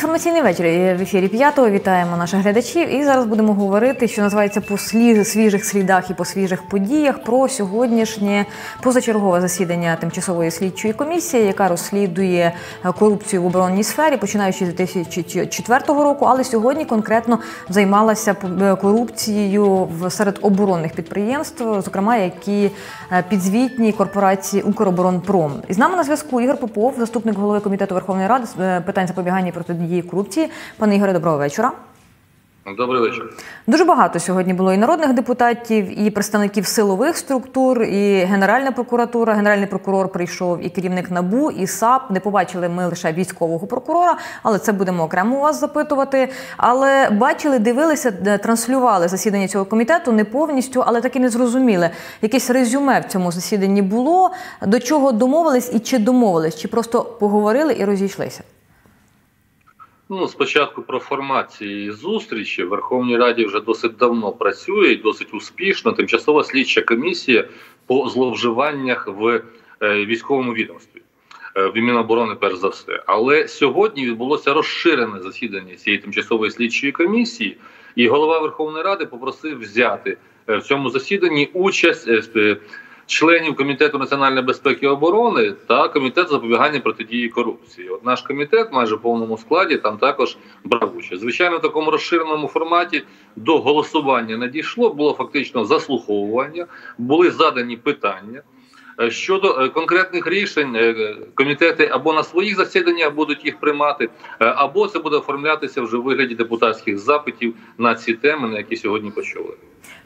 Інформаційний вечір в ефірі п'ятого. Вітаємо наших глядачів. І зараз будемо говорити, що називається по свіжих слідах і по свіжих подіях про сьогоднішнє позачергове засідання тимчасової слідчої комісії, яка розслідує корупцію в оборонній сфері, починаючи з 2004 року. Але сьогодні конкретно займалася корупцією серед оборонних підприємств, зокрема які е, підзвітні корпорації Укроборонпром. І з нами на зв'язку Ігор Попов, заступник голови комітету Верховної Ради з е, питань запобігання і протидії протидії корупції. Пане Ігоре, доброго вечора. Добрий вечір. Дуже багато сьогодні було і народних депутатів, і представників силових структур, і Генеральна прокуратура. Генеральний прокурор прийшов, і керівник набу, і САП. Не побачили ми лише військового прокурора, але це будемо окремо у вас запитувати. Але бачили, дивилися, транслювали засідання цього комітету не повністю, але таки не зрозуміли. Якесь резюме в цьому засіданні було. До чого домовились і чи домовились, чи просто поговорили і розійшлися. Ну, спочатку про формат цієї зустрічі в Верховній Раді вже досить давно працює і досить успішно. Тимчасова слідча комісія по зловживаннях в е, військовому відомстві е, в Міноборони, перш за все. Але сьогодні відбулося розширене засідання цієї тимчасової слідчої комісії, і голова Верховної Ради попросив взяти е, в цьому засіданні участь членів комітету національної безпеки і оборони та комітет запобігання протидії корупції. От наш комітет, майже в повному складі, там також брав участь. Звичайно, в такому розширеному форматі до голосування надійшло. Було фактично заслуховування, були задані питання. Е, щодо е, конкретних рішень, е, комітети або на своїх засіданнях будуть їх приймати, або це буде оформлятися вже в вигляді депутатських запитів на ці теми, на які сьогодні почули.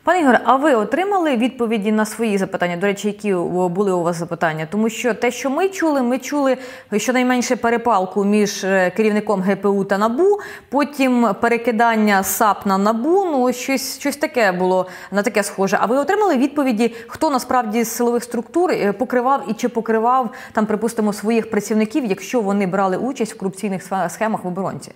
Пане Ігоре, а ви отримали відповіді на свої запитання? До речі, які були у вас запитання? Тому що те, що ми чули, ми чули щонайменше перепалку між е, керівником ГПУ та НАБУ, потім перекидання САП на НАБУ. Ну щось щось таке було на таке схоже. А ви отримали відповіді, хто насправді з силових структур е, покривав і чи покривав там, припустимо, своїх працівників, якщо вони брали участь в корупційних схемах в оборонці?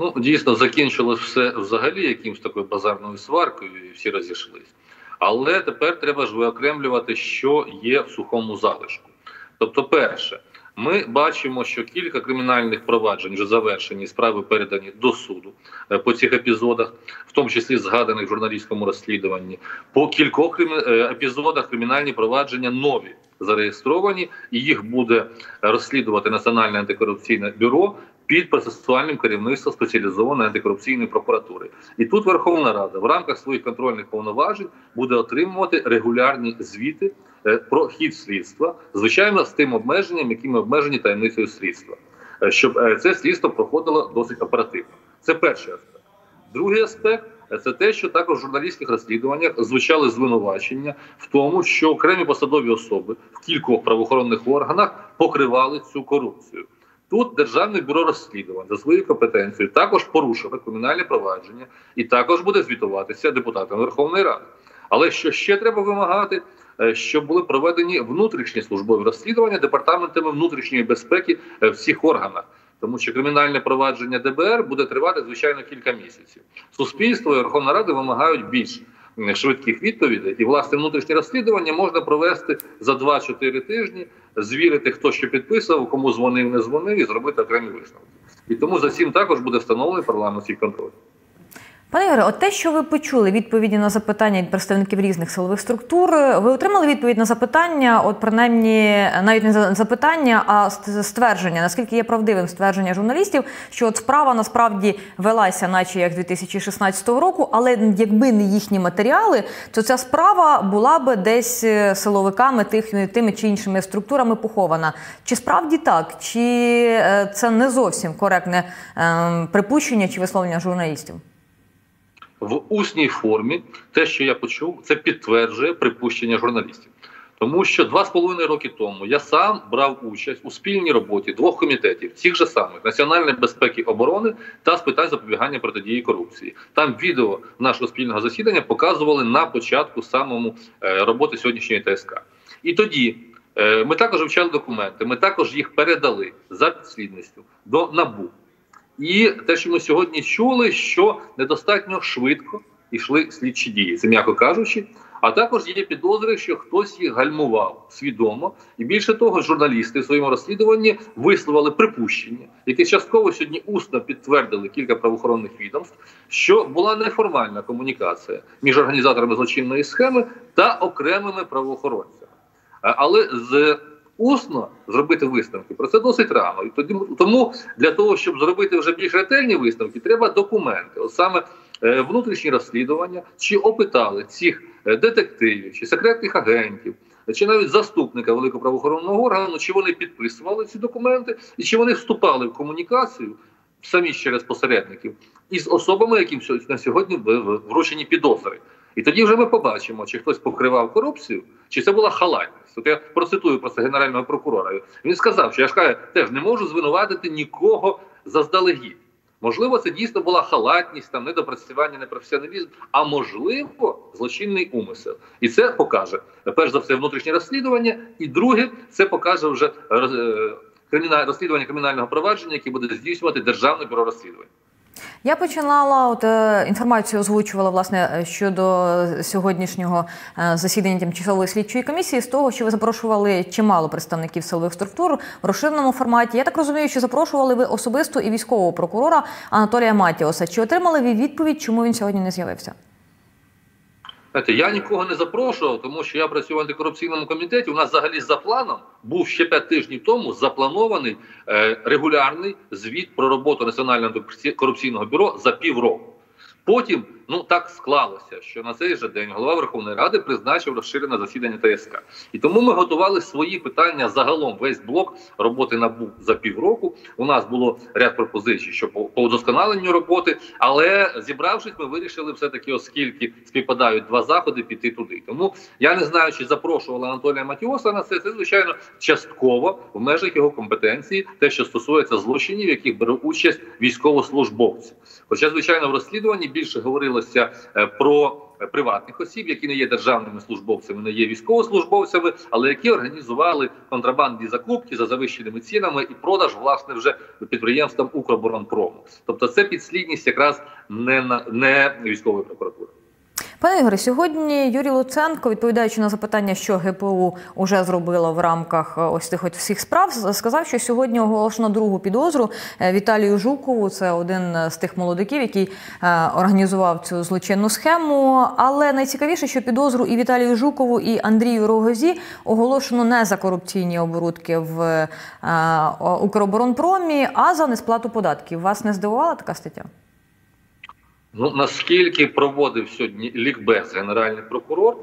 Ну, дійсно, закінчилось все взагалі якимось такою базарною сваркою, і всі розійшлись. Але тепер треба ж виокремлювати, що є в сухому залишку. Тобто, перше, ми бачимо, що кілька кримінальних проваджень вже завершені, справи передані до суду е, по цих епізодах, в тому числі згаданих в журналістському розслідуванні. По кількох е, епізодах кримінальні провадження нові зареєстровані, і їх буде розслідувати Національне антикорупційне бюро під процесуальним керівництвом спеціалізованої антикорупційної прокуратури. І тут Верховна Рада в рамках своїх контрольних повноважень буде отримувати регулярні звіти е, про хід слідства, звичайно, з тим обмеженням, якими обмежені таємницею слідства, е, щоб е, це слідство проходило досить оперативно. Це перший аспект. Другий аспект. Це те, що також в журналістських розслідуваннях звучали звинувачення в тому, що окремі посадові особи в кількох правоохоронних органах покривали цю корупцію. Тут Державне бюро розслідувань за своєю компетенцією також порушило кримінальне провадження і також буде звітуватися депутатам Верховної Ради. Але що ще треба вимагати, е, щоб були проведені внутрішні службові розслідування департаментами внутрішньої безпеки е, всіх органах, тому що кримінальне провадження ДБР буде тривати звичайно кілька місяців. Суспільство і Верховна Рада вимагають більше швидких відповідей, і власне внутрішнє розслідування можна провести за 2-4 тижні, звірити, хто що підписував, кому дзвонив, не дзвонив, і зробити окремі висновки. І тому за цим також буде встановлений парламентський контроль. Пане Ігоре, от те, що ви почули відповіді на запитання від представників різних силових структур, ви отримали відповідь на запитання, от принаймні навіть не запитання, а ствердження, наскільки є правдивим ствердження журналістів, що от справа насправді велася, наче як 2016 року, але якби не їхні матеріали, то ця справа була би десь е, силовиками тих тими чи іншими структурами похована. Чи справді так, чи е, це не зовсім коректне ем, припущення чи висловлення журналістів? В усній формі те, що я почув, це підтверджує припущення журналістів. Тому що два з половиною роки тому я сам брав участь у спільній роботі двох комітетів, цих же самих національної безпеки оборони та з питань запобігання протидії корупції. Там відео нашого спільного засідання показували на початку самому е, роботи сьогоднішньої ТСК. І тоді е, ми також вивчали документи. Ми також їх передали за підслідністю до НАБУ. І те, що ми сьогодні чули, що недостатньо швидко йшли слідчі дії, це м'яко кажучи. А також є підозри, що хтось їх гальмував свідомо, і більше того, журналісти в своєму розслідуванні висловили припущення, які частково сьогодні усно підтвердили кілька правоохоронних відомств, що була неформальна комунікація між організаторами злочинної схеми та окремими правоохоронцями. Але з усно зробити висновки про це досить рано. І тоді тому для того, щоб зробити вже більш ретельні висновки, треба документи. От саме е, внутрішні розслідування, чи опитали цих е, детективів, чи секретних агентів, чи навіть заступника великого правоохоронного органу, чи вони підписували ці документи, і чи вони вступали в комунікацію самі через посередників із особами, яким на сьогодні вручені підозри. І тоді вже ми побачимо, чи хтось покривав корупцію, чи це була халатність. От я процитую про це генерального прокурора. Він сказав, що я ж кажу, теж не можу звинуватити нікого заздалегідь. Можливо, це дійсно була халатність, там недопрацювання, непрофесіоналізм, а можливо, злочинний умисел. І це покаже перш за все внутрішнє розслідування, і друге, це покаже вже е, розслідування кримінального провадження, яке буде здійснювати державне бюро розслідувань. Я починала от е, інформацію озвучувала власне е, щодо сьогоднішнього е, засідання тимчасової слідчої комісії з того, що ви запрошували чимало представників силових структур в розширеному форматі. Я так розумію, що запрошували ви особисто і військового прокурора Анатолія Матіоса. Чи отримали ви відповідь, чому він сьогодні не з'явився? Знаєте, я нікого не запрошував, тому що я працюю в антикорупційному комітеті. У нас взагалі за планом був ще п'ять тижнів тому запланований е, регулярний звіт про роботу Національного антикорупційного бюро за півроку. Потім ну так склалося, що на цей же день голова Верховної Ради призначив розширене засідання ТСК. І тому ми готували свої питання загалом. Весь блок роботи набув за півроку. У нас було ряд пропозицій, що по, по удосконаленню роботи, але зібравшись, ми вирішили все таки, оскільки співпадають два заходи, піти туди. Тому я не знаю, чи запрошувала Анатолія Матіоса на це. Це звичайно частково в межах його компетенції, те, що стосується злочинів, яких беруть участь військовослужбовці. Хоча, звичайно, в розслідуванні більше говорилося е, про приватних осіб, які не є державними службовцями, не є військовослужбовцями, але які організували контрабандні закупки за завищеними цінами і продаж власне вже підприємствам Укроборонпрому. Тобто, це підслідність якраз не на не військової прокуратури. Пане Ігоре, сьогодні Юрій Луценко, відповідаючи на запитання, що ГПУ вже зробило в рамках е, ось тих всіх справ, сказав, що сьогодні оголошено другу підозру е, Віталію Жукову. Це один з тих молодиків, який е, організував цю злочинну схему. Але найцікавіше, що підозру і Віталію Жукову, і Андрію Рогозі оголошено не за корупційні оборудки в Укроборонпромі, а за несплату податків. Вас не здивувала така стаття? Ну наскільки проводив сьогодні лікбез генеральний прокурор,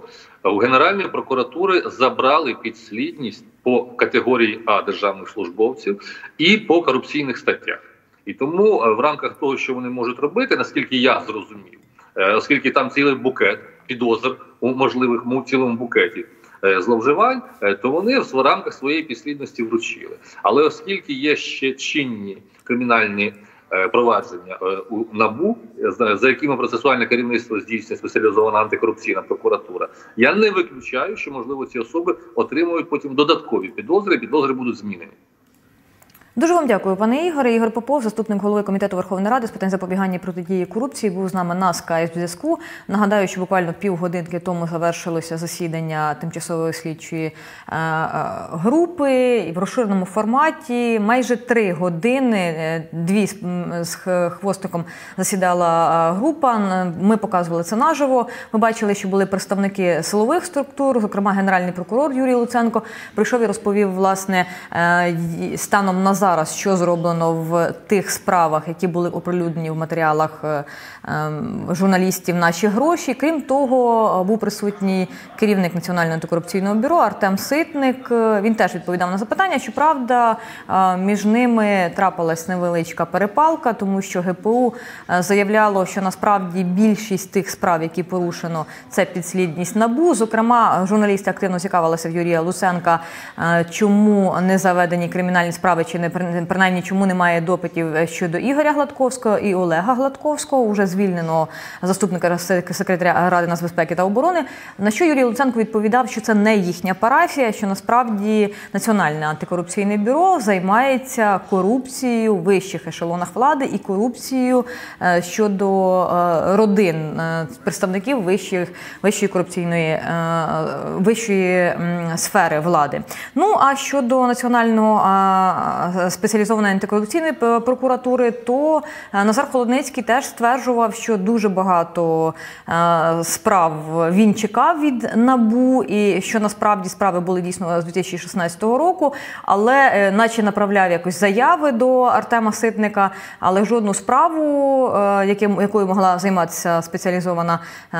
у Генеральної прокуратури забрали підслідність по категорії А державних службовців і по корупційних статтях. І тому е, в рамках того, що вони можуть робити, наскільки я зрозумів, е, оскільки там цілий букет підозр у можливих цілому букеті е, зловживань, то вони в рамках своєї підслідності вручили. Але оскільки є ще чинні кримінальні провадження е, у набу, за якими процесуальне керівництво здійснює спеціалізована антикорупційна прокуратура. Я не виключаю, що можливо ці особи отримують потім додаткові підозри. Підозри будуть змінені. Дуже вам дякую, пане Ігоре. Ігор Попов, заступник голови комітету Верховної Ради з питань запобігання протидії корупції, був з нами на скайп зв'язку. Нагадаю, що буквально півгодинки тому завершилося засідання тимчасової слідчої е, е, групи в розширеному форматі. Майже три години, е, дві з хвостиком засідала група. Ми показували це наживо. Ми бачили, що були представники силових структур, зокрема генеральний прокурор Юрій Луценко, прийшов і розповів власне станом на зараз, що зроблено в тих справах, які були оприлюднені в матеріалах е, ем, журналістів наші гроші. Крім того, був присутній керівник Національного антикорупційного бюро Артем Ситник. Він теж відповідав на запитання. Щоправда, е, між ними трапилась невеличка перепалка, тому що ГПУ е, заявляло, що насправді більшість тих справ, які порушено, це підслідність набу. Зокрема, журналісти активно цікавилися в Юрія Луценка, чому не заведені кримінальні справи чи не принаймні чому немає допитів щодо Ігоря Гладковського і Олега Гладковського, уже звільнено заступника секретаря Ради нацбезпеки та оборони. На що Юрій Луценко відповідав, що це не їхня парафія, що насправді Національне антикорупційне бюро займається корупцією в вищих ешелонах влади і корупцією е, щодо е, родин представників вищих вищої корупційної вищої сфери влади. Ну а щодо національного спеціалізованої антикорупційної прокуратури, то Назар Холодницький теж стверджував, що дуже багато справ він чекав від набу, і що насправді справи були дійсно з 2016 року, але е, наче направляв якось заяви до Артема Ситника, але жодну справу, е, якою могла займатися спеціалізована е,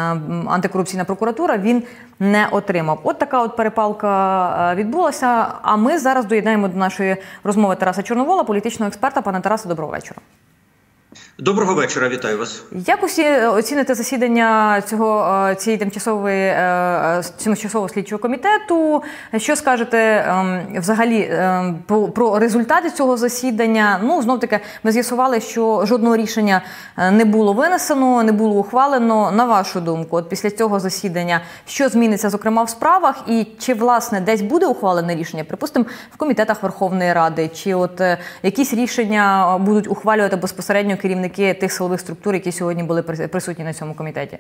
антикорупційна прокуратура, він не отримав. От така от перепалка відбулася. А ми зараз доєднаємо до нашої розмови Тараса Чорновола, політичного експерта. Пане Тарасе, доброго вечора. Доброго вечора, вітаю вас. Як усі оціните засідання цього е, цієї тимчасової е, е, тимчасового слідчого комітету? Що скажете ем, взагалі ем, про результати цього засідання? Ну знов таки ми з'ясували, що жодного рішення не було винесено, не було ухвалено. На вашу думку, от після цього засідання, що зміниться, зокрема в справах, і чи власне десь буде ухвалене рішення? Припустимо, в комітетах Верховної Ради, чи от якісь рішення будуть ухвалювати безпосередньо керівники? тих силових структур, які сьогодні були присутні на цьому комітеті?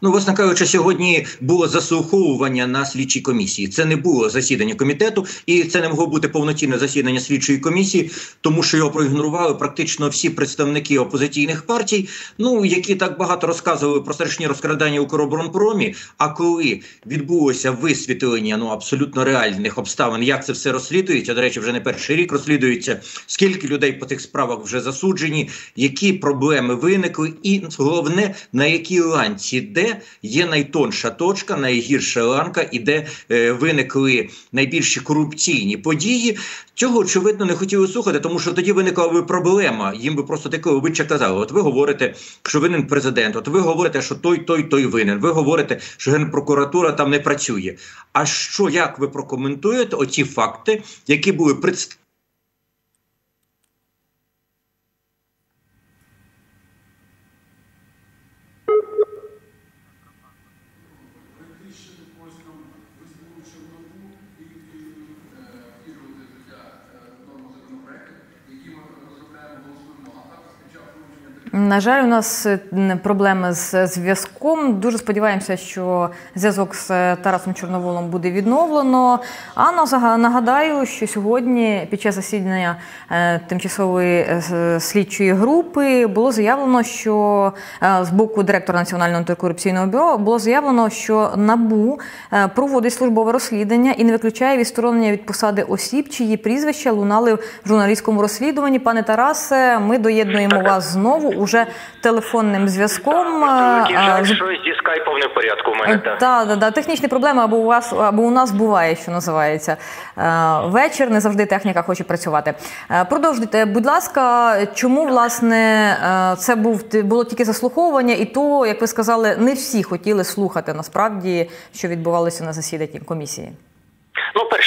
Ну, власне кажучи, сьогодні було заслуховування на слідчій комісії. Це не було засідання комітету, і це не могло бути повноцінне засідання слідчої комісії, тому що його проігнорували практично всі представники опозиційних партій, ну які так багато розказували про страшні розкрадання Укроборонпромі. А коли відбулося висвітлення ну абсолютно реальних обставин, як це все розслідується? До речі, вже не перший рік розслідується. Скільки людей по тих справах вже засуджені, які проблеми виникли, і головне на якій ланці де є найтонша точка, найгірша ланка, і де е, виникли найбільші корупційні події. Цього очевидно не хотіли слухати, тому що тоді виникла би проблема. Їм би просто таке обличчя казали: от ви говорите, що винен президент, от ви говорите, що той, той, той винен. Ви говорите, що генпрокуратура там не працює. А що як ви прокоментуєте оці факти, які були представлені? На жаль, у нас е, проблеми з зв'язком. Дуже сподіваємося, що зв'язок з е, Тарасом Чорноволом буде відновлено. А нагадаю, що сьогодні, під час засідання е, тимчасової слідчої групи, було заявлено, що з боку директора Національного антикорупційного бюро було заявлено, що набу проводить службове розслідування і не виключає відсторонення від посади осіб, чиї прізвища лунали в журналістському розслідуванні. Пане Тарасе, ми доєднуємо вас знову уже телефонним зв'язком. Щось зі скайпом не в порядку. У мене е, так. Да, да. технічні проблеми або у вас, або у нас буває, що називається вечір. Не завжди техніка хоче працювати. Е, продовжуйте, будь ласка, чому власне е, це був було тільки заслуховування, і то, як ви сказали, не всі хотіли слухати насправді, що відбувалося на засіданні комісії.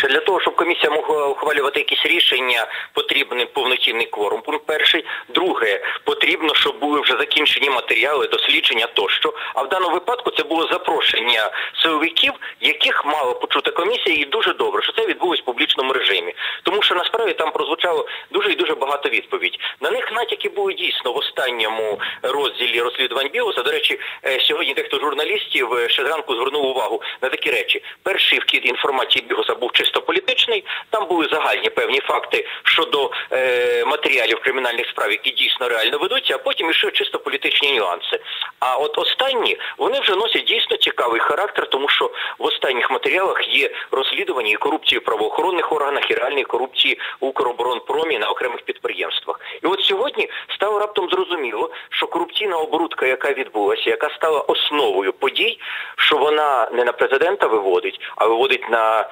Перше, для того, щоб комісія могла ухвалювати якісь рішення, потрібний повноцінний кворум. Пункт перший. Друге, потрібно, щоб були вже закінчені матеріали, дослідження тощо. А в даному випадку це було запрошення силовиків, яких мала почути комісія, і дуже добре, що це відбулось в публічному режимі. Тому що насправді там прозвучало дуже і дуже багато відповідь. На них натяки були дійсно в останньому розділі розслідувань Білоса. До речі, е, сьогодні дехто журналістів е, ще зранку звернув увагу на такі речі. Перший вхід інформації Бігоса був чисто політичний. Там були загальні певні факти щодо е, матеріалів кримінальних справ, які дійсно реально ведуться, а потім іще чисто політичні нюанси. А от останні вони вже носять дійсно цікавий характер, тому що в останніх матеріалах є розслідування і корупції в правоохоронних органах і реальної корупції Укроборонпромі на окремих підприємствах. І от сьогодні стало раптом зрозуміло, що корупційна оборудка, яка відбулася, яка стала основою подій, що вона не на президента виводить, а виводить на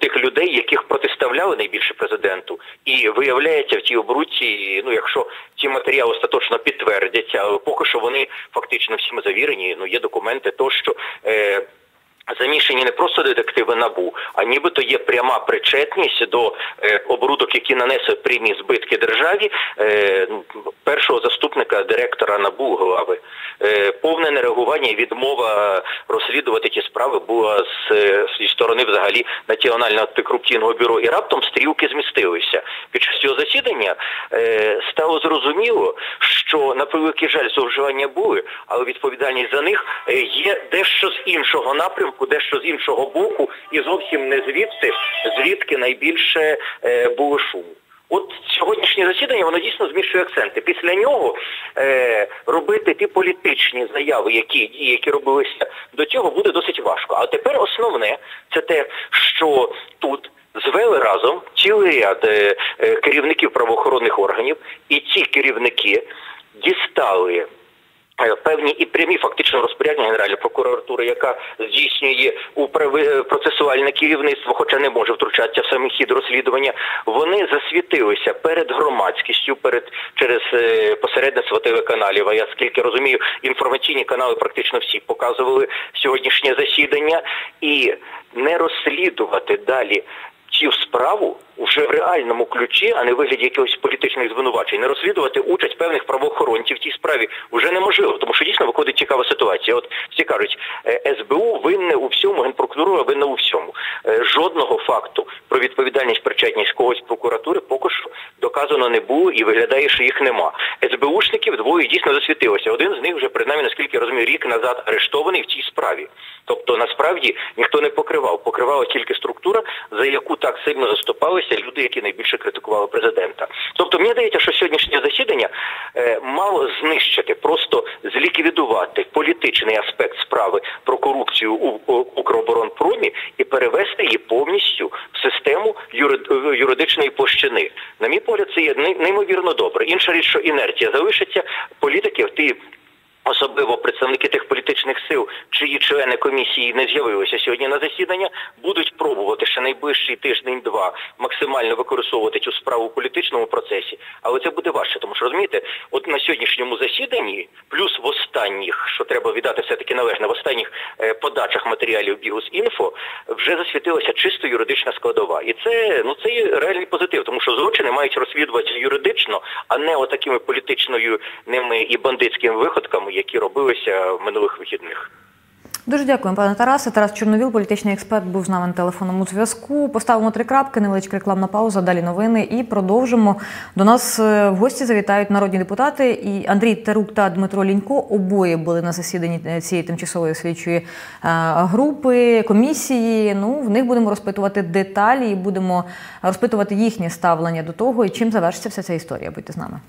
тих людей, яких протиставляли найбільше президенту, і виявляється в тій обруці, ну якщо ці матеріали остаточно підтвердяться, але поки що вони фактично всіми завірені. Ну є документи, то що. Е, Замішані не просто детективи набу, а нібито є пряма причетність до е, оборудок, які нанесли прямі збитки державі е, першого заступника директора набу глави. Е, повне нереагування і відмова розслідувати ті справи була з, зі сторони взагалі Національного антикорупційного бюро. І раптом стрілки змістилися. Під час цього засідання стало зрозуміло, що на превеликий жаль зловживання були, але відповідальність за них є дещо з іншого напрямку, дещо з іншого боку, і зовсім не звідти, звідки найбільше е, було шуму. От сьогоднішнє засідання воно дійсно змішує акценти. Після нього е, робити ті політичні заяви, які які робилися до цього, буде досить важко. А тепер основне це те, що тут звели разом цілий ряд е, е, керівників правоохоронних органів, і ці керівники дістали. Е, Певні і прямі фактично розпорядження Генеральної прокуратури, яка здійснює управи- процесуальне керівництво, хоча не може втручатися в самий хід розслідування, вони засвітилися перед громадськістю, перед через е, посередництво телеканалів. А я скільки розумію, інформаційні канали практично всі показували сьогоднішнє засідання і не розслідувати далі цю справу вже в реальному ключі, а не в вигляді якихось політичних звинувачень, не розслідувати участь певних правоохоронців в цій справі вже неможливо, тому що дійсно виходить цікава ситуація. От всі кажуть, е, СБУ винне у всьому, генпрокуратура винна у всьому. Е, Жодного факту про відповідальність причетність когось прокуратури поки що доказано не було і виглядає, що їх нема. СБУшників двоє дійсно засвітилося. Один з них вже принаймні, наскільки я розумію, рік назад арештований в цій справі. Тобто насправді ніхто не покривав, покривала тільки структура, за яку так сильно заступалися люди, які найбільше критикували президента. Тобто мені здається, що сьогоднішнє засідання е, мало знищити, просто зліквідувати політичний аспект справи про корупцію у, Укроборонпромі і перевести її повністю в систему юри- юридичної площини. На мій погляд, це є неймовірно добре. Інша річ, що інерція залишиться, політики ті Особливо представники тих політичних сил, чиї члени комісії не з'явилися сьогодні на засідання, будуть пробувати ще найближчий тиждень-два максимально використовувати цю справу в політичному процесі, але це буде важче, тому що розумієте, от на сьогоднішньому засіданні, плюс в останніх, що треба віддати все таки належне, в останніх е, подачах матеріалів Бігус.Інфо вже засвітилася чисто юридична складова, і це ну це є реальний позитив, тому що злочини мають розслідуватися юридично, а не отакими політичною ними і бандитськими виходками, які робилися в минулих вихідних. Дуже дякуємо, пане Тарасе. Тарас Чорновіл, політичний експерт, був з нами на телефонному зв'язку. Поставимо три крапки, невеличка рекламна пауза, далі новини і продовжимо. До нас е, в гості завітають народні депутати. І Андрій Тарук та Дмитро Лінько обоє були на засіданні е, цієї тимчасової слідчої е, групи, комісії. Ну, в них будемо розпитувати деталі і будемо розпитувати їхнє ставлення до того, і чим завершиться вся ця історія. Будьте з нами.